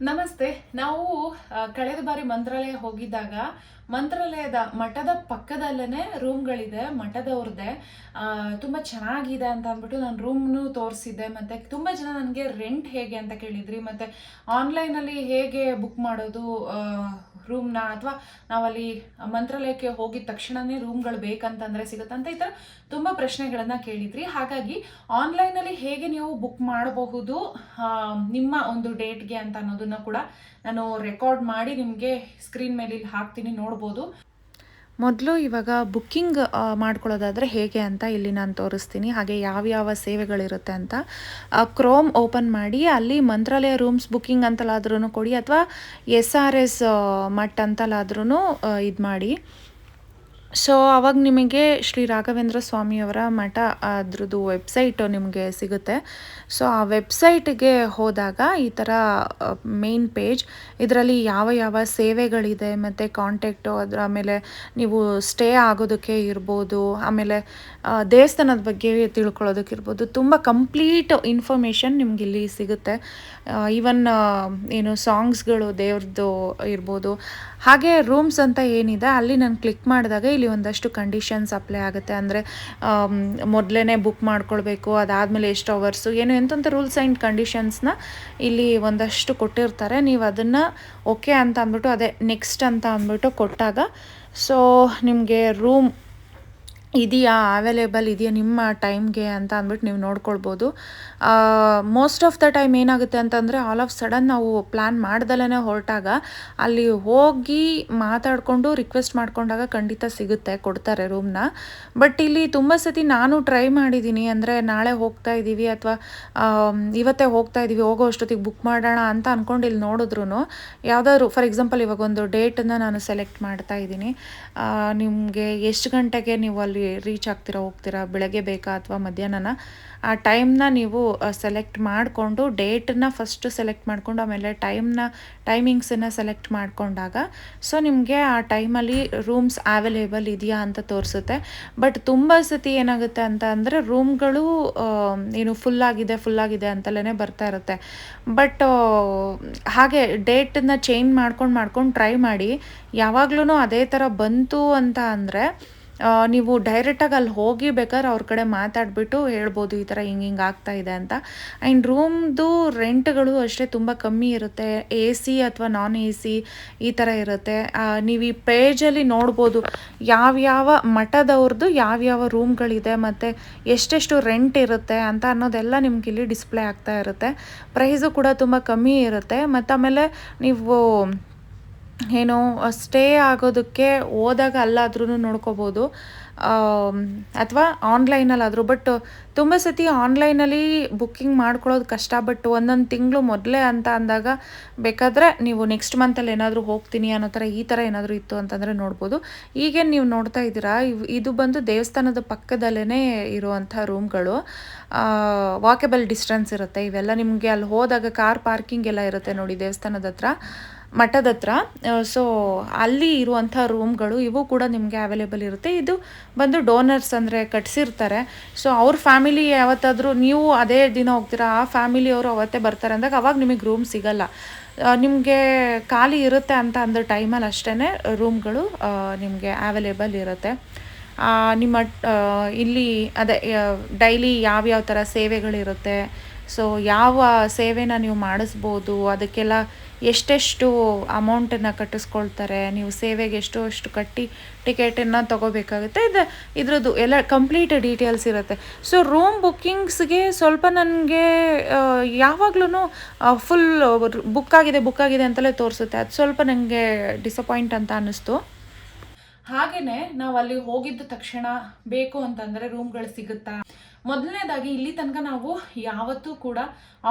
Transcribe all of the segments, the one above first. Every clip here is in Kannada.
ನಮಸ್ತೆ, ನಾವು ಕಳೆದ ಬಾರಿ ಮಂತ್ರಾಲಯ ಹೋಗಿದ್ದಾಗ ಮಂತ್ರಾಲಯದ ಮಠದ ಪಕ್ಕದಲ್ಲೇ ರೂಮ್ಗಳಿದೆ ಮಠದವ್ರದ್ದೆ. ತುಂಬ ಚೆನ್ನಾಗಿದೆ ಅಂತ ಅಂದ್ಬಿಟ್ಟು ನಾನು ರೂಮ್ನು ತೋರಿಸಿದ್ದೆ. ಮತ್ತು ತುಂಬ ಜನ ನನಗೆ ರೆಂಟ್ ಹೇಗೆ ಅಂತ ಕೇಳಿದ್ರಿ. ಮತ್ತು ಆನ್ಲೈನಲ್ಲಿ ಹೇಗೆ ಬುಕ್ ಮಾಡೋದು ರೂಮ್ನ ಅಥವಾ ನಾವಲ್ಲಿ ಮಂತ್ರಾಲಯಕ್ಕೆ ಹೋಗಿದ ತಕ್ಷಣನೇ ರೂಮ್ಗಳು ಬೇಕಂತಂದರೆ ಸಿಗುತ್ತಂತ ಈ ಥರ ತುಂಬ ಪ್ರಶ್ನೆಗಳನ್ನು ಕೇಳಿದ್ರಿ. ಹಾಗಾಗಿ ಆನ್ಲೈನಲ್ಲಿ ಹೇಗೆ ನೀವು ಬುಕ್ ಮಾಡಬಹುದು ನಿಮ್ಮ ಒಂದು ಡೇಟ್ಗೆ ಅಂತ ಅನ್ನೋದನ್ನ ಕೂಡ ನಾನು ರೆಕಾರ್ಡ್ ಮಾಡಿ ನಿಮಗೆ ಸ್ಕ್ರೀನ್ ಮೇಲೆ ಇಲ್ಲಿ ಹಾಕ್ತೀನಿ, ನೋಡ್ಬೋದು. ಮೊದಲು ಇವಾಗ ಬುಕ್ಕಿಂಗ್ ಮಾಡ್ಕೊಳ್ಳೋದಾದರೆ ಹೇಗೆ ಅಂತ ಇಲ್ಲಿ ನಾನು ತೋರಿಸ್ತೀನಿ. ಹಾಗೆ ಯಾವ್ಯಾವ ಸೇವೆಗಳಿರುತ್ತೆ ಅಂತ. ಕ್ರೋಮ್ ಓಪನ್ ಮಾಡಿ, ಅಲ್ಲಿ ಮಂತ್ರಾಲಯ ರೂಮ್ಸ್ ಬುಕ್ಕಿಂಗ್ ಅಂತಲಾದ್ರೂ ಕೊಡಿ, ಅಥವಾ ಎಸ್ ಆರ್ ಎಸ್ ಮಟ್ ಅಂತಲಾದ್ರೂ ಇದು ಮಾಡಿ ಸೊ ಅವಾಗ ನಿಮಗೆ ಶ್ರೀ ರಾಘವೇಂದ್ರ ಸ್ವಾಮಿಯವರ ಮಠ ಅದ್ರದ್ದು ವೆಬ್ಸೈಟು ನಿಮಗೆ ಸಿಗುತ್ತೆ. ಸೊ ಆ ವೆಬ್ಸೈಟ್ಗೆ ಹೋದಾಗ ಈ ಥರ ಮೇನ್ ಪೇಜ್ ಇದರಲ್ಲಿ ಯಾವ ಯಾವ ಸೇವೆಗಳಿದೆ, ಮತ್ತು ಕಾಂಟ್ಯಾಕ್ಟು ಅದರ ಆಮೇಲೆ ನೀವು ಸ್ಟೇ ಆಗೋದಕ್ಕೆ ಇರ್ಬೋದು, ಆಮೇಲೆ ದೇವಸ್ಥಾನದ ಬಗ್ಗೆ ತಿಳ್ಕೊಳ್ಳೋದಕ್ಕಿರ್ಬೋದು ತುಂಬ ಕಂಪ್ಲೀಟ್ ಇನ್ಫಾರ್ಮೇಷನ್ ನಿಮ್ಗೆ ಇಲ್ಲಿ ಸಿಗುತ್ತೆ. ಈವನ್ ಏನು ಸಾಂಗ್ಸ್ಗಳು ದೇವ್ರದ್ದು ಇರ್ಬೋದು. ಹಾಗೆ ರೂಮ್ಸ್ ಅಂತ ಏನಿದೆ, ಅಲ್ಲಿ ನಾನು ಕ್ಲಿಕ್ ಮಾಡಿದಾಗ ಇಲ್ಲಿ ಒಂದಷ್ಟು ಕಂಡೀಷನ್ಸ್ ಅಪ್ಲೈ ಆಗುತ್ತೆ. ಅಂದರೆ ಮೊದಲೇ ಬುಕ್ ಮಾಡ್ಕೊಳ್ಬೇಕು, ಅದಾದಮೇಲೆ ಎಷ್ಟು ಅವರ್ಸು ಏನು ಎಂತಂಥ ರೂಲ್ಸ್ ಆ್ಯಂಡ್ ಕಂಡೀಷನ್ಸ್ನ ಇಲ್ಲಿ ಒಂದಷ್ಟು ಕೊಟ್ಟಿರ್ತಾರೆ. ನೀವು ಅದನ್ನು ಓಕೆ ಅಂತ ಅಂದ್ಬಿಟ್ಟು, ಅದೇ ನೆಕ್ಸ್ಟ್ ಅಂತ ಅಂದ್ಬಿಟ್ಟು ಕೊಟ್ಟಾಗ ಸೊ ನಿಮಗೆ ರೂಮ್ ಇದೆಯಾ ಅವೈಲೇಬಲ್ ಇದೆಯಾ ನಿಮ್ಮ ಟೈಮ್ಗೆ ಅಂತ ಅಂದ್ಬಿಟ್ಟು ನೀವು ನೋಡ್ಕೊಳ್ಬೋದು. ಮೋಸ್ಟ್ ಆಫ್ ದ ಟೈಮ್ ಏನಾಗುತ್ತೆ ಅಂತಂದರೆ ಆಲ್ ಆಫ್ ಸಡನ್ ನಾವು ಪ್ಲ್ಯಾನ್ ಮಾಡ್ದಲೇ ಹೊರಟಾಗ ಅಲ್ಲಿ ಹೋಗಿ ಮಾತಾಡಿಕೊಂಡು ರಿಕ್ವೆಸ್ಟ್ ಮಾಡ್ಕೊಂಡಾಗ ಖಂಡಿತ ಸಿಗುತ್ತೆ ಕೊಡ್ತಾರೆ ರೂಮ್ನ ಬಟ್ ಇಲ್ಲಿ ತುಂಬ ಸತಿ ನಾನು ಟ್ರೈ ಮಾಡಿದ್ದೀನಿ ಅಂದರೆ ನಾಳೆ ಹೋಗ್ತಾ ಇದ್ದೀವಿ ಅಥವಾ ಇವತ್ತೇ ಹೋಗ್ತಾ ಇದ್ದೀವಿ ಹೋಗೋ ಅಷ್ಟೊತ್ತಿಗೆ ಬುಕ್ ಮಾಡೋಣ ಅಂತ ಅಂದ್ಕೊಂಡು ಇಲ್ಲಿ ನೋಡಿದ್ರು ಯಾವುದಾದ್ರು ಫಾರ್ ಎಕ್ಸಾಂಪಲ್ ಇವಾಗ ಒಂದು ಡೇಟನ್ನು ನಾನು ಸೆಲೆಕ್ಟ್ ಮಾಡ್ತಾ ಇದ್ದೀನಿ ನಿಮಗೆ ಎಷ್ಟು ಗಂಟೆಗೆ ನೀವು ಅಲ್ಲಿ ರೀಚ್ ಆಗ್ತೀರಾ, ಹೋಗ್ತೀರಾ, ಬೆಳಗ್ಗೆ ಬೇಕಾ ಅಥವಾ ಮಧ್ಯಾಹ್ನನ, ಆ ಟೈಮ್ನ ನೀವು ಸೆಲೆಕ್ಟ್ ಮಾಡಿಕೊಂಡು ಡೇಟನ್ನ ಫಸ್ಟು ಸೆಲೆಕ್ಟ್ ಮಾಡಿಕೊಂಡು, ಆಮೇಲೆ ಟೈಮ್ನ ಟೈಮಿಂಗ್ಸನ್ನು ಸೆಲೆಕ್ಟ್ ಮಾಡಿಕೊಂಡಾಗ ಸೊ ನಿಮಗೆ ಆ ಟೈಮಲ್ಲಿ ರೂಮ್ಸ್ ಅವೈಲೇಬಲ್ ಇದೆಯಾ ಅಂತ ತೋರಿಸುತ್ತೆ. ಬಟ್ ತುಂಬ ಸತಿ ಏನಾಗುತ್ತೆ ಅಂತ ಅಂದರೆ ರೂಮ್ಗಳು ಏನು ಫುಲ್ ಆಗಿದೆ ಫುಲ್ ಆಗಿದೆ ಅಂತಲೇ ಬರ್ತಾ ಇರುತ್ತೆ. ಬಟ್ ಹಾಗೆ ಡೇಟನ್ನ ಚೇಂಜ್ ಮಾಡ್ಕೊಂಡು ಮಾಡ್ಕೊಂಡು ಟ್ರೈ ಮಾಡಿ ಯಾವಾಗ್ಲೂ ಅದೇ ಥರ ಬಂತು ಅಂತ ಅಂದರೆ ನೀವು ಡೈರೆಕ್ಟಾಗಿ ಅಲ್ಲಿ ಹೋಗಿ ಬೇಕಾದ್ರೆ ಅವ್ರ ಕಡೆ ಮಾತಾಡಿಬಿಟ್ಟು ಹೇಳ್ಬೋದು ಈ ಥರ ಹಿಂಗೆ ಹಿಂಗೆ ಆಗ್ತಾ ಇದೆ ಅಂತ. ಆ್ಯಂಡ್ ರೂಮ್ದು ರೆಂಟ್ಗಳು ಅಷ್ಟೇ ತುಂಬ ಕಮ್ಮಿ ಇರುತ್ತೆ. ಎ ಸಿ ಅಥವಾ ನಾನ್ ಎ ಸಿ ಈ ಥರ ಇರುತ್ತೆ. ನೀವು ಈ ಪೇಜಲ್ಲಿ ನೋಡ್ಬೋದು ಯಾವ್ಯಾವ ಮಠದವ್ರದ್ದು ಯಾವ್ಯಾವ ರೂಮ್ಗಳಿದೆ ಮತ್ತು ಎಷ್ಟೆಷ್ಟು ರೆಂಟ್ ಇರುತ್ತೆ ಅಂತ ಅನ್ನೋದೆಲ್ಲ ನಿಮ್ಗೆ ಇಲ್ಲಿ ಡಿಸ್ಪ್ಲೇ ಆಗ್ತಾ ಇರುತ್ತೆ. ಪ್ರೈಸು ಕೂಡ ತುಂಬ ಕಮ್ಮಿ ಇರುತ್ತೆ. ಮತ್ತು ಆಮೇಲೆ ನೀವು ಏನು ಸ್ಟೇ ಆಗೋದಕ್ಕೆ ಹೋದಾಗ ಅಲ್ಲಾದ್ರೂ ನೋಡ್ಕೋಬೋದು. ಅಥವಾ ಆನ್ಲೈನಲ್ಲಾದರೂ ಬಟ್ ತುಂಬ ಸತಿ ಆನ್ಲೈನಲ್ಲಿ ಬುಕ್ಕಿಂಗ್ ಮಾಡ್ಕೊಳ್ಳೋದು ಕಷ್ಟ ಬಟ್ ಒಂದೊಂದು ತಿಂಗಳು ಮೊದಲೇ ಅಂತ ಅಂದಾಗ ಬೇಕಾದರೆ ನೀವು ನೆಕ್ಸ್ಟ್ ಮಂತಲ್ಲಿ ಏನಾದರೂ ಹೋಗ್ತೀನಿ ಅನ್ನೋ ಥರ ಈ ಥರ ಏನಾದರೂ ಇತ್ತು ಅಂತಂದರೆ ನೋಡ್ಬೋದು. ಈಗೇನು ನೀವು ನೋಡ್ತಾ ಇದ್ದೀರಾ? ಇದು ಬಂದು ದೇವಸ್ಥಾನದ ಪಕ್ಕದಲ್ಲೇ ಇರುವಂಥ ರೂಮ್ಗಳು ವಾಕೆಬಲ್ ಡಿಸ್ಟೆನ್ಸ್ ಇರುತ್ತೆ. ಇವೆಲ್ಲ ನಿಮಗೆ ಅಲ್ಲಿ ಹೋದಾಗ ಕಾರ್ ಪಾರ್ಕಿಂಗ್ ಎಲ್ಲ ಇರುತ್ತೆ ನೋಡಿ ದೇವಸ್ಥಾನದ ಹತ್ರ. ಮಠದ ಹತ್ರ. ಸೊ ಅಲ್ಲಿ ಇರುವಂಥ ರೂಮ್ಗಳು ಇವು ಕೂಡ ನಿಮಗೆ ಅವೈಲೇಬಲ್ ಇರುತ್ತೆ. ಇದು ಬಂದು ಡೋನರ್ಸ್ ಅಂದರೆ ಕಟ್ಸಿರ್ತಾರೆ. ಸೊ ಅವ್ರ ಫ್ಯಾಮಿಲಿ ಯಾವತ್ತಾದರೂ ನೀವು ಅದೇ ದಿನ ಹೋಗ್ತೀರಾ, ಆ ಫ್ಯಾಮಿಲಿಯವರು ಅವತ್ತೇ ಬರ್ತಾರೆ ಅಂದಾಗ ಅವಾಗ ನಿಮಗೆ ರೂಮ್ ಸಿಗಲ್ಲ. ನಿಮಗೆ ಖಾಲಿ ಇರುತ್ತೆ ಅಂತ ಅಂದ ಟೈಮಲ್ಲಿ ಅಷ್ಟೇ ರೂಮ್ಗಳು ನಿಮಗೆ ಅವೈಲೇಬಲ್ ಇರುತ್ತೆ. ನಿಮ್ಮ ಇಲ್ಲಿ ಅದೇ ಡೈಲಿ ಯಾವ್ಯಾವ ಥರ ಸೇವೆಗಳಿರುತ್ತೆ. ಸೊ ಯಾವ ಸೇವೆನ ನೀವು ಮಾಡಿಸ್ಬೋದು, ಅದಕ್ಕೆಲ್ಲ ಎಷ್ಟೆಷ್ಟು ಅಮೌಂಟನ್ನು ಕಟ್ಟಿಸ್ಕೊಳ್ತಾರೆ, ನೀವು ಸೇವೆಗೆ ಎಷ್ಟು ಅಷ್ಟು ಕಟ್ಟಿ ಟಿಕೆಟನ್ನು ತೊಗೋಬೇಕಾಗುತ್ತೆ. ಇದು ಇದ್ರದ್ದು ಎಲ್ಲ ಕಂಪ್ಲೀಟ್ ಡೀಟೇಲ್ಸ್ ಇರುತ್ತೆ. ಸೊ, ರೂಮ್ ಬುಕ್ಕಿಂಗ್ಸ್ಗೆ ಸ್ವಲ್ಪ ನನಗೆ ಯಾವಾಗ್ಲೂ ಫುಲ್ ಬುಕ್ ಆಗಿದೆ ಬುಕ್ ಆಗಿದೆ ಅಂತಲೇ ತೋರಿಸುತ್ತೆ. ಅದು ಸ್ವಲ್ಪ ನನಗೆ ಡಿಸಪಾಯಿಂಟ್ ಅಂತ ಅನ್ನಿಸ್ತು. ಹಾಗೆಯೇ ನಾವು ಅಲ್ಲಿ ಹೋಗಿದ್ದ ತಕ್ಷಣ ಬೇಕು ಅಂತಂದರೆ ರೂಮ್ಗಳು ಸಿಗುತ್ತಾ? ಮೊದಲನೇದಾಗಿ ಇಲ್ಲಿ ತನಕ ನಾವು ಯಾವತ್ತೂ ಕೂಡ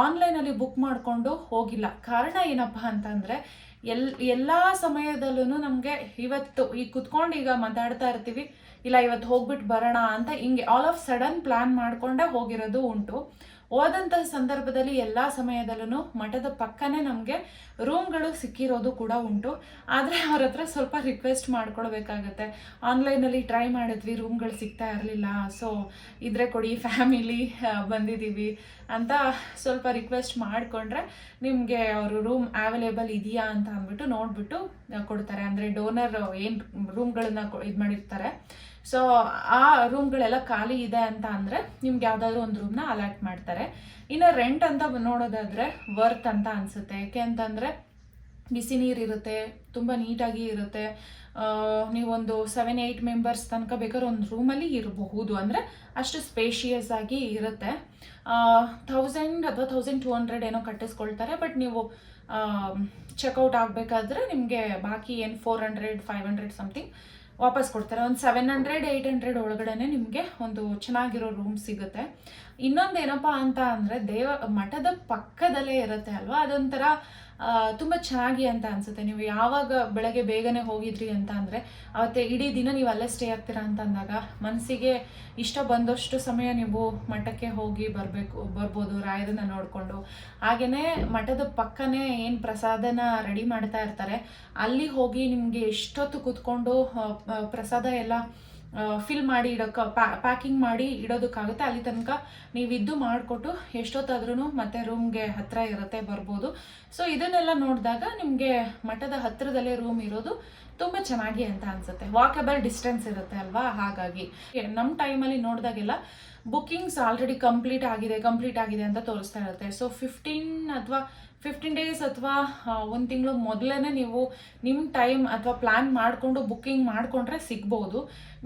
ಆನ್ಲೈನಲ್ಲಿ ಬುಕ್ ಮಾಡಿಕೊಂಡು ಹೋಗಿಲ್ಲ. ಕಾರಣ ಏನಪ್ಪ ಅಂತಂದರೆ ಎಲ್, ಎಲ್ಲ ಸಮಯದಲ್ಲೂ ನಮಗೆ ಇವತ್ತು ಈಗ ಕುತ್ಕೊಂಡು ಈಗ ಮಾತಾಡ್ತಾ ಇರ್ತೀವಿ, ಇಲ್ಲ ಇವತ್ತು ಹೋಗ್ಬಿಟ್ಟು ಬರೋಣ ಅಂತ ಹಿಂಗೆ ಆಲ್ ಆಫ್ ಸಡನ್ ಪ್ಲ್ಯಾನ್ ಮಾಡಿಕೊಂಡೇ ಹೋಗಿರೋದು ಉಂಟು. ಹೋದಂತಹ ಸಂದರ್ಭದಲ್ಲಿ ಎಲ್ಲ ಸಮಯದಲ್ಲೂ ಮಠದ ಪಕ್ಕನೇ ನಮಗೆ ರೂಮ್ಗಳು ಸಿಕ್ಕಿರೋದು ಕೂಡ ಉಂಟು. ಆದರೆ ಅವ್ರ ಹತ್ರ ಸ್ವಲ್ಪ ರಿಕ್ವೆಸ್ಟ್ ಮಾಡ್ಕೊಳ್ಬೇಕಾಗತ್ತೆ. ಆನ್ಲೈನಲ್ಲಿ ಟ್ರೈ ಮಾಡಿದ್ವಿ ರೂಮ್ಗಳು ಸಿಗ್ತಾ ಇರಲಿಲ್ಲ. ಸೊ ಇದ್ರೆ ಕೊಡಿ ಫ್ಯಾಮಿಲಿ ಬಂದಿದ್ದೀವಿ ಅಂತ ಸ್ವಲ್ಪ ರಿಕ್ವೆಸ್ಟ್ ಮಾಡಿಕೊಂಡ್ರೆ ನಿಮಗೆ ಅವರು ರೂಮ್ ಅವೈಲೇಬಲ್ ಇದೆಯಾ ಅಂತ ಅಂದ್ಬಿಟ್ಟು ನೋಡಿಬಿಟ್ಟು ಕೊಡ್ತಾರೆ. ಅಂದರೆ ಡೋನರ್ ಏನು ರೂಮ್ಗಳನ್ನ ಇದು ಮಾಡಿರ್ತಾರೆ. ಸೊ ಆ ರೂಮ್ಗಳೆಲ್ಲ ಖಾಲಿ ಇದೆ ಅಂತ ಅಂದರೆ ನಿಮ್ಗೆ ಯಾವುದಾದ್ರೂ ಒಂದು ರೂಮ್ನ ಅಲಾಟ್ ಮಾಡ್ತಾರೆ. ಇನ್ನು ರೆಂಟ್ ಅಂತ ನೋಡೋದಾದರೆ ವರ್ತ್ ಅಂತ ಅನಿಸುತ್ತೆ. ಯಾಕೆ ಅಂತಂದರೆ ಬಿಸಿ ನೀರಿರುತ್ತೆ ತುಂಬ ನೀಟಾಗಿ ಇರುತ್ತೆ. ನೀವೊಂದು ಸೆವೆನ್ ಏಯ್ಟ್ ಮೆಂಬರ್ಸ್ ತನಕ ಬೇಕಾದ್ರೆ ಒಂದು ರೂಮಲ್ಲಿ ಇರಬಹುದು. ಅಂದರೆ ಅಷ್ಟು ಸ್ಪೇಷಿಯಸ್ ಆಗಿ ಇರುತ್ತೆ. ಥೌಸಂಡ್ ಅಥವಾ ಥೌಸಂಡ್ ಟೂ ಹಂಡ್ರೆಡ್ ಏನೋ ಕಟ್ಟಿಸ್ಕೊಳ್ತಾರೆ. ಬಟ್ ನೀವು ಚೆಕ್ಔಟ್ ಆಗಬೇಕಾದ್ರೆ ನಿಮಗೆ ಬಾಕಿ ಏನು four hundred five hundred something ವಾಪಸ್ ಕೊಡ್ತಾರೆ. ಒಂದು ಸೆವೆನ್ ಹಂಡ್ರೆಡ್ ಏಯ್ಟ್ ಹಂಡ್ರೆಡ್ ಒಳಗಡೆನೆ ನಿಮಗೆ ಒಂದು ಚೆನ್ನಾಗಿರೋ ರೂಮ್ ಸಿಗುತ್ತೆ. ಇನ್ನೊಂದು ಏನಪ್ಪ ಅಂತ ಅಂದರೆ ದೇವ ಮಠದ ಪಕ್ಕದಲ್ಲೇ ಇರುತ್ತೆ ಅಲ್ವಾ? ಅದೊಂಥರ ತುಂಬ ಚೆನ್ನಾಗಿ ಅಂತ ಅನ್ಸುತ್ತೆ. ನೀವು ಯಾವಾಗ ಬೆಳಗ್ಗೆ ಬೇಗನೆ ಹೋಗಿದ್ರಿ ಅಂತ ಅಂದರೆ, ಅವತ್ತೆ ಇಡೀ ದಿನ ನೀವು ಅಲ್ಲೇ ಸ್ಟೇ ಆಗ್ತೀರಾ ಅಂತ ಅಂದಾಗ ಮನಸ್ಸಿಗೆ ಇಷ್ಟ ಬಂದಷ್ಟು ಸಮಯ ನೀವು ಮಠಕ್ಕೆ ಹೋಗಿ ಬರಬೇಕು, ಬರ್ಬೋದು, ರಾಯರನ್ನ ನೋಡಿಕೊಂಡು. ಹಾಗೆಯೇ ಮಠದ ಪಕ್ಕನೇ ಏನು ಪ್ರಸಾದನ ರೆಡಿ ಮಾಡ್ತಾ ಇರ್ತಾರೆ, ಅಲ್ಲಿ ಹೋಗಿ ನಿಮಗೆ ಎಷ್ಟೊತ್ತು ಕೂತ್ಕೊಂಡು ಪ್ರಸಾದ ಎಲ್ಲ ಫಿಲ್ ಮಾಡಿ ಇಡೋಕೆ ಪ್ಯಾಕಿಂಗ್ ಮಾಡಿ ಇಡೋದಕ್ಕಾಗುತ್ತೆ. ಅಲ್ಲಿ ತನಕ ನೀವು ಇದ್ದು ಮಾಡಿಕೊಟ್ಟು ಎಷ್ಟೊತ್ತಾದ್ರೂ ಮತ್ತೆ ರೂಮ್ಗೆ ಹತ್ತಿರ ಇರುತ್ತೆ, ಬರ್ಬೋದು. ಸೊ ಇದನ್ನೆಲ್ಲ ನೋಡಿದಾಗ ನಿಮಗೆ ಮಠದ ಹತ್ತಿರದಲ್ಲೇ ರೂಮ್ ಇರೋದು ತುಂಬ ಚೆನ್ನಾಗಿ ಅಂತ ಅನಿಸುತ್ತೆ. ವಾಕಬಲ್ ಡಿಸ್ಟೆನ್ಸ್ ಇರುತ್ತೆ ಅಲ್ವಾ? ಹಾಗಾಗಿ. ನಮ್ಮ ಟೈಮಲ್ಲಿ ನೋಡಿದಾಗೆಲ್ಲ ಬುಕ್ಕಿಂಗ್ಸ್ ಆಲ್ರೆಡಿ ಕಂಪ್ಲೀಟ್ ಆಗಿದೆ ಕಂಪ್ಲೀಟ್ ಆಗಿದೆ ಅಂತ ತೋರಿಸ್ತಾ ಇರುತ್ತೆ. ಸೊ ಫಿಫ್ಟೀನ್ ಅಥವಾ ಫಿಫ್ಟೀನ್ ಡೇಸ್ ಅಥವಾ ಒಂದು ತಿಂಗಳು ಮೊದಲೇ ನೀವು ನಿಮ್ಮ ಟೈಮ್ ಅಥವಾ ಪ್ಲ್ಯಾನ್ ಮಾಡಿಕೊಂಡು ಬುಕ್ಕಿಂಗ್ ಮಾಡಿಕೊಂಡ್ರೆ ಸಿಗ್ಬೋದು.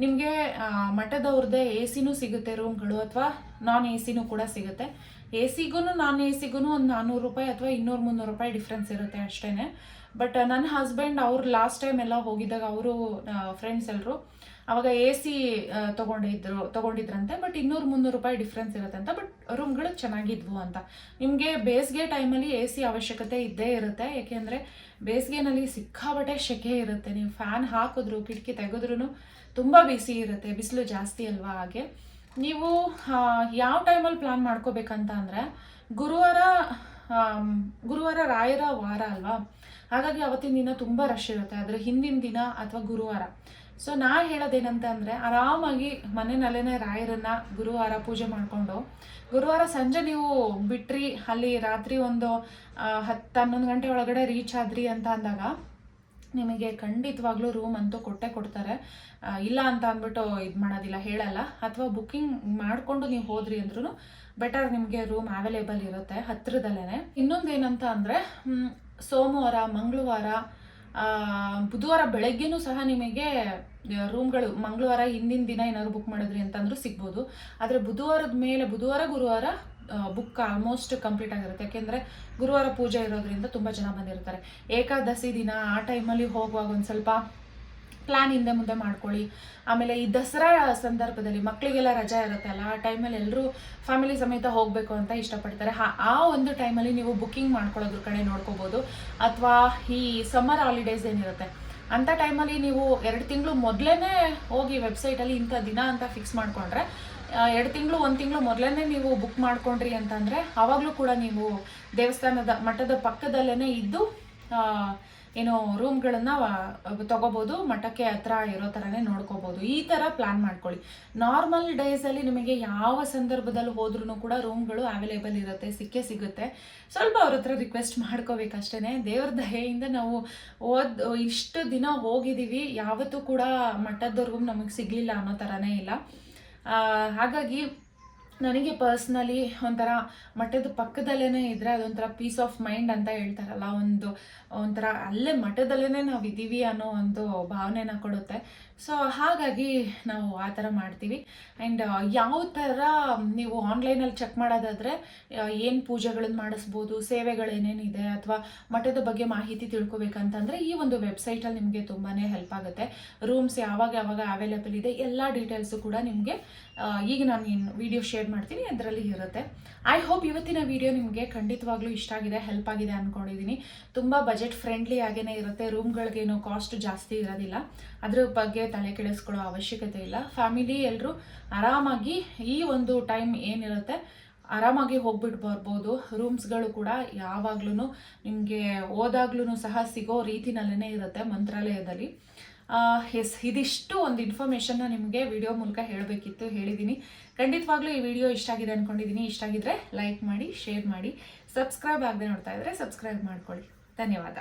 ನಿಮಗೆ ಮಠದವ್ರದ್ದೇ ಎ ಸಿನೂ ಸಿಗುತ್ತೆ ರೂಮ್ಗಳು ಅಥವಾ ನಾನ್ ಎ ಸಿನೂ ಕೂಡ ಸಿಗುತ್ತೆ. ಎ ಸಿಗೂ ನಾನ್ ಎ ಸಿಗೂ ಒಂದು ನಾನ್ನೂರು ರೂಪಾಯಿ ಅಥವಾ ಇನ್ನೂರು ಮುನ್ನೂರು ರೂಪಾಯಿ ಡಿಫ್ರೆನ್ಸ್ ಇರುತ್ತೆ ಅಷ್ಟೇ ಬಟ್ ನನ್ನ ಹಸ್ಬೆಂಡ್ ಅವ್ರು ಲಾಸ್ಟ್ ಟೈಮ್ ಎಲ್ಲ ಹೋಗಿದ್ದಾಗ ಅವರು ಫ್ರೆಂಡ್ಸ್ ಎಲ್ಲರೂ ಅವಾಗ ಎ ಸಿ ತೊಗೊಂಡಿದ್ರು, ತೊಗೊಂಡಿದ್ರಂತೆ. ಬಟ್ ಇನ್ನೂರು ಮುನ್ನೂರು ರೂಪಾಯಿ ಡಿಫ್ರೆನ್ಸ್ ಇರುತ್ತೆ ಅಂತ. ಬಟ್ ರೂಮ್ಗಳು ಚೆನ್ನಾಗಿದ್ವು ಅಂತ. ನಿಮಗೆ ಬೇಸಿಗೆ ಟೈಮಲ್ಲಿ ಎ ಸಿ ಅವಶ್ಯಕತೆ ಇದ್ದೇ ಇರುತ್ತೆ. ಏಕೆಂದರೆ ಬೇಸಿಗೆನಲ್ಲಿ ಸಿಕ್ಕಾಬಟ್ಟೆ ಶೆಕೆ ಇರುತ್ತೆ. ನೀವು ಫ್ಯಾನ್ ಹಾಕಿದ್ರು, ಕಿಟಕಿ ತೆಗೆದ್ರೂ ತುಂಬ ಬಿಸಿ ಇರುತ್ತೆ. ಬಿಸಿಲು ಜಾಸ್ತಿ ಅಲ್ವಾ ಹಾಗೆ. ನೀವು ಯಾವ ಟೈಮಲ್ಲಿ ಪ್ಲ್ಯಾನ್ ಮಾಡ್ಕೋಬೇಕಂತ ಅಂದರೆ ಗುರುವಾರ ಗುರುವಾರ ರಾಯರ ವಾರ ಅಲ್ವಾ? ಹಾಗಾಗಿ ಅವತ್ತಿನ ದಿನ ತುಂಬ ರಶ್ ಇರುತ್ತೆ. ಆದರೆ ಹಿಂದಿನ ದಿನ ಅಥವಾ ಗುರುವಾರ. ಸೊ ನಾ ಹೇಳೋದೇನಂತ ಅಂದರೆ ಆರಾಮಾಗಿ ಮನೆಯಲ್ಲೇ ರಾಯರನ್ನ ಗುರುವಾರ ಪೂಜೆ ಮಾಡಿಕೊಂಡು, ಗುರುವಾರ ಸಂಜೆ ನೀವು ಬಿಟ್ರಿ, ಅಲ್ಲಿ ರಾತ್ರಿ ಒಂದು ಹತ್ತು ಹನ್ನೊಂದು ಗಂಟೆ ಒಳಗಡೆ ರೀಚ್ ಆದ್ರಿ ಅಂತ ಅಂದಾಗ ನಿಮಗೆ ಖಂಡಿತವಾಗ್ಲೂ ರೂಮ್ ಅಂತೂ ಕೊಟ್ಟೆ ಕೊಡ್ತಾರೆ. ಇಲ್ಲ ಅಂತ ಅಂದ್ಬಿಟ್ಟು ಇದು ಮಾಡೋದಿಲ್ಲ, ಹೇಳಲ್ಲ. ಅಥವಾ ಬುಕ್ಕಿಂಗ್ ಮಾಡಿಕೊಂಡು ನೀವು ಹೋದ್ರಿ ಅಂದ್ರೂ ಬೆಟರ್ ನಿಮಗೆ ರೂಮ್ ಅವೈಲೇಬಲ್ ಇರುತ್ತೆ ಹತ್ತಿರದಲ್ಲೇ ಇನ್ನೊಂದು ಏನಂತ ಅಂದರೆ ಸೋಮವಾರ, ಮಂಗಳವಾರ ಬುಧವಾರ ಬೆಳಗ್ಗೆನೂ ಸಹ ನಿಮಗೆ ರೂಮ್ಗಳು ಮಂಗಳವಾರ ಹಿಂದಿನ ದಿನ ಏನಾದ್ರು ಬುಕ್ ಮಾಡಿದ್ರಿ ಅಂತಂದ್ರೂ ಸಿಗ್ಬೋದು. ಆದರೆ ಬುಧವಾರದ ಮೇಲೆ, ಬುಧವಾರ, ಗುರುವಾರ ಬುಕ್ ಆಲ್ಮೋಸ್ಟ್ ಕಂಪ್ಲೀಟ್ ಆಗಿರುತ್ತೆ. ಯಾಕೆಂದರೆ ಗುರುವಾರ ಪೂಜೆ ಇರೋದ್ರಿಂದ ತುಂಬ ಜನ ಬಂದಿರ್ತಾರೆ. ಏಕಾದಶಿ ದಿನ ಆ ಟೈಮಲ್ಲಿ ಹೋಗುವಾಗ ಒಂದು ಸ್ವಲ್ಪ ಪ್ಲ್ಯಾನ್ ಹಿಂದೆ ಮುಂದೆ ಮಾಡ್ಕೊಳ್ಳಿ. ಆಮೇಲೆ ಈ ದಸರಾ ಸಂದರ್ಭದಲ್ಲಿ ಮಕ್ಕಳಿಗೆಲ್ಲ ರಜಾ ಇರುತ್ತೆ ಅಲ್ಲ, ಆ ಟೈಮಲ್ಲಿ ಎಲ್ಲರೂ ಫ್ಯಾಮಿಲಿ ಸಮೇತ ಹೋಗಬೇಕು ಅಂತ ಇಷ್ಟಪಡ್ತಾರೆ. ಹಾ, ಆ ಒಂದು ಟೈಮಲ್ಲಿ ನೀವು ಬುಕ್ಕಿಂಗ್ ಮಾಡ್ಕೊಳ್ಳೋದ್ರ ಕಡೆ ನೋಡ್ಕೋಬೋದು. ಅಥವಾ ಈ ಸಮ್ಮರ್ ಹಾಲಿಡೇಸ್ ಏನಿರುತ್ತೆ ಅಂಥ ಟೈಮಲ್ಲಿ ನೀವು ಎರಡು ತಿಂಗಳು ಮೊದಲೇ ಹೋಗಿ ವೆಬ್ಸೈಟಲ್ಲಿ ಇಂಥ ದಿನ ಅಂತ ಫಿಕ್ಸ್ ಮಾಡಿಕೊಂಡ್ರೆ ಎರಡು ತಿಂಗಳು, ಒಂದು ತಿಂಗಳು ಮೊದಲೇ ನೀವು ಬುಕ್ ಮಾಡ್ಕೊಂಡ್ರಿ ಅಂತಂದರೆ ಆವಾಗಲೂ ಕೂಡ ನೀವು ದೇವಸ್ಥಾನದ ಮಠದ ಪಕ್ಕದಲ್ಲೇ ಇದ್ದು ಏನು ರೂಮ್ಗಳನ್ನು ತಗೋಬೋದು, ಮಠಕ್ಕೆ ಹತ್ರ ಇರೋ ಥರನೇ ನೋಡ್ಕೋಬೋದು. ಈ ಥರ ಪ್ಲ್ಯಾನ್ ಮಾಡ್ಕೊಳ್ಳಿ. ನಾರ್ಮಲ್ ಡೇಸಲ್ಲಿ ನಿಮಗೆ ಯಾವ ಸಂದರ್ಭದಲ್ಲಿ ಹೋದ್ರೂ ಕೂಡ ರೂಮ್ಗಳು ಅವೈಲೇಬಲ್ ಇರುತ್ತೆ, ಸಿಕ್ಕೇ ಸಿಗುತ್ತೆ. ಸ್ವಲ್ಪ ಅವ್ರ ಹತ್ರ ರಿಕ್ವೆಸ್ಟ್ ಮಾಡ್ಕೋಬೇಕಷ್ಟೇ ದೇವ್ರ ದಯೆಯಿಂದ ನಾವು ಓದ್, ಇಷ್ಟು ದಿನ ಹೋಗಿದ್ದೀವಿ. ಯಾವತ್ತೂ ಕೂಡ ಮಠದ ರೂಮ್ ನಮಗೆ ಸಿಗಲಿಲ್ಲ ಅನ್ನೋ ಥರನೇ ಇಲ್ಲ. ಹಾಗಾಗಿ ನನಗೆ ಪರ್ಸ್ನಲಿ ಒಂಥರ ಮಠದ ಪಕ್ಕದಲ್ಲೇ ಇದ್ದರೆ ಅದೊಂಥರ ಪೀಸ್ ಆಫ್ ಮೈಂಡ್ ಅಂತ ಹೇಳ್ತಾರಲ್ಲ, ಒಂದು ಒಂಥರ ಅಲ್ಲೇ ಮಠದಲ್ಲೇ ನಾವು ಇದ್ದೀವಿ ಅನ್ನೋ ಒಂದು ಭಾವನೆನ ಕೊಡುತ್ತೆ. ಸೊ ಹಾಗಾಗಿ ನಾವು ಆ ಥರ ಮಾಡ್ತೀವಿ. ಆ್ಯಂಡ್ ಯಾವ ಥರ ನೀವು ಆನ್ಲೈನಲ್ಲಿ ಚೆಕ್ ಮಾಡೋದಾದರೆ ಏನು ಪೂಜೆಗಳನ್ನು ಮಾಡಿಸ್ಬೋದು, ಸೇವೆಗಳೇನೇನಿದೆ ಅಥವಾ ಮಠದ ಬಗ್ಗೆ ಮಾಹಿತಿ ತಿಳ್ಕೊಬೇಕಂತಂದರೆ ಈ ಒಂದು ವೆಬ್ಸೈಟಲ್ಲಿ ನಿಮಗೆ ತುಂಬಾ ಹೆಲ್ಪ್ ಆಗುತ್ತೆ. ರೂಮ್ಸ್ ಯಾವಾಗ ಯಾವಾಗ ಅವೈಲೇಬಲ್ ಇದೆ, ಎಲ್ಲ ಡೀಟೇಲ್ಸು ಕೂಡ ನಿಮಗೆ ಈಗ ನಾನು ಏನು ವಿಡಿಯೋ ಶೇರ್ ಮಾಡ್ತೀನಿ, ಅದರಲ್ಲಿ ಇರುತ್ತೆ. ಐ ಹೋಪ್ ಇವತ್ತಿನ ವಿಡಿಯೋ ನಿಮಗೆ ಖಂಡಿತವಾಗ್ಲೂ ಇಷ್ಟ ಆಗಿದೆ ಹೆಲ್ಪ್ ಆಗಿದೆ ಅಂದ್ಕೊಂಡಿದ್ದೀನಿ ತುಂಬ ಬಜೆಟ್ ಫ್ರೆಂಡ್ಲಿ ಆಗೇ ಇರುತ್ತೆ ರೂಮ್ಗಳಿಗೇನು ಕಾಸ್ಟ್ ಜಾಸ್ತಿ ಇರೋದಿಲ್ಲ. ಅದ್ರ ಬಗ್ಗೆ ತಲೆ ಕೆಡಿಸ್ಕೊಳ್ಳೋ ಅವಶ್ಯಕತೆ ಇಲ್ಲ. ಫ್ಯಾಮಿಲಿ ಎಲ್ಲರೂ ಆರಾಮಾಗಿ ಈ ಒಂದು ಟೈಮ್ ಏನಿರುತ್ತೆ, ಆರಾಮಾಗಿ ಹೋಗ್ಬಿಟ್ಟು ಬರ್ಬೋದು. ರೂಮ್ಸ್ಗಳು ಕೂಡ ಯಾವಾಗ್ಲೂ ನಿಮಗೆ ಓದಾಗ್ಲೂ ಸಹ ಸಿಗೋ ರೀತಿನಲ್ಲೇ ಇರುತ್ತೆ ಮಂತ್ರಾಲಯದಲ್ಲಿ. ಎಸ್, ಇದಿಷ್ಟು ಒಂದು ಇನ್ಫಾರ್ಮೇಷನ್ನ ನಿಮಗೆ ವಿಡಿಯೋ ಮೂಲಕ ಹೇಳಬೇಕಿತ್ತು ಹೇಳಿದ್ದೀನಿ ಖಂಡಿತವಾಗ್ಲೂ ಈ ವಿಡಿಯೋ ಇಷ್ಟ ಆಗಿದೆ ಅಂದ್ಕೊಂಡಿದ್ದೀನಿ ಇಷ್ಟ ಆಗಿದ್ರೆ ಲೈಕ್ ಮಾಡಿ, ಶೇರ್ ಮಾಡಿ. ಸಬ್ಸ್ಕ್ರೈಬ್ ಆಗದೆ ನೋಡ್ತಾ ಇದ್ರೆ ಸಬ್ಸ್ಕ್ರೈಬ್ ಮಾಡ್ಕೊಳ್ಳಿ. ಧನ್ಯವಾದ.